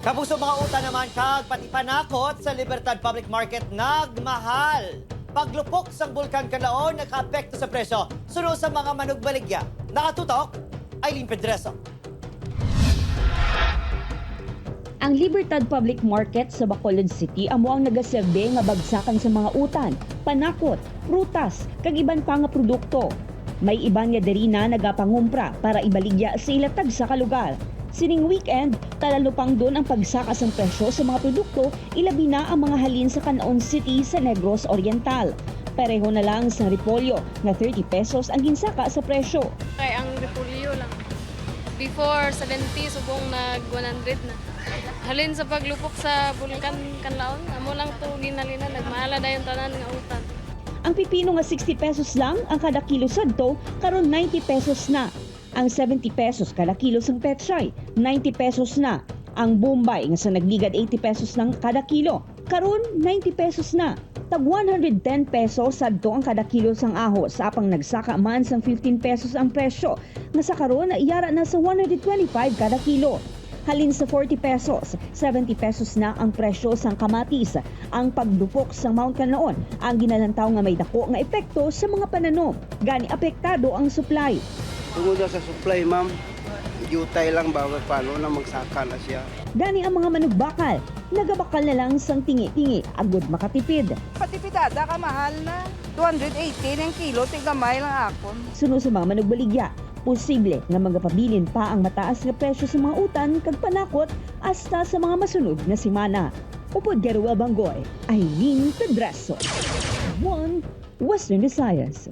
Kapuso mga uta naman kag pati panakot sa Libertad Public Market nagmahal. Paglupok sa bulkan Kalaon nakaapekto sa presyo. Suno sa mga manugbaligya. Nakatutok, Aileen Pedreso. Ang Libertad Public Market sa Bacolod City amo ang nagaserbe nga bagsakan sa mga utan, panakot, prutas, kag iban pa nga produkto. May iban nga diri na nagapangumpra para ibaligya sa ilatag sa kalugar. Sining weekend, talalo pang doon ang pagsakas ng presyo sa mga produkto, ilabi na ang mga halin sa Canaon City sa Negros Oriental. Pareho na lang sa repolyo na 30 pesos ang ginsaka sa presyo. Kay ang repolyo lang. Before 70, subong nag 100 na. Halin sa paglupok sa bulkan kanlaon, amo lang to ginalina nagmahala dayon tanan nga utan. Ang pipino nga 60 pesos lang ang kada kilo sadto karon 90 pesos na. Ang 70 pesos kada kilo sang pechay, 90 pesos na. Ang bombay nga sa nagligad 80 pesos lang kada kilo, karon 90 pesos na. Tag 110 pesos sadto ang kada kilo sang ahos sa apang nagsaka man sang 15 pesos ang presyo nga sa karon iyara na sa 125 kada kilo. Halin sa 40 pesos, 70 pesos na ang presyo sang kamatis. Ang pagdupok sa Mount Canaon ang ginalantaw nga may dako nga epekto sa mga pananom. Gani apektado ang supply. Daw sa supply, ma'am, yutay lang ba paano na magsaka na siya. Gani ang mga manugbakal, nagabakal na lang sang tingi-tingi agud makatipid. Patipidada ka mahal na. 280 ng kilo, tigamay lang akon. Suno sa mga manugbaligya, posible nga magapabilin pa ang mataas nga presyo sa mga utan kag panakot hasta sa mga masunod na simana. Upod Garuel Bangoy, Aileen Pedreso. One Western Visayas.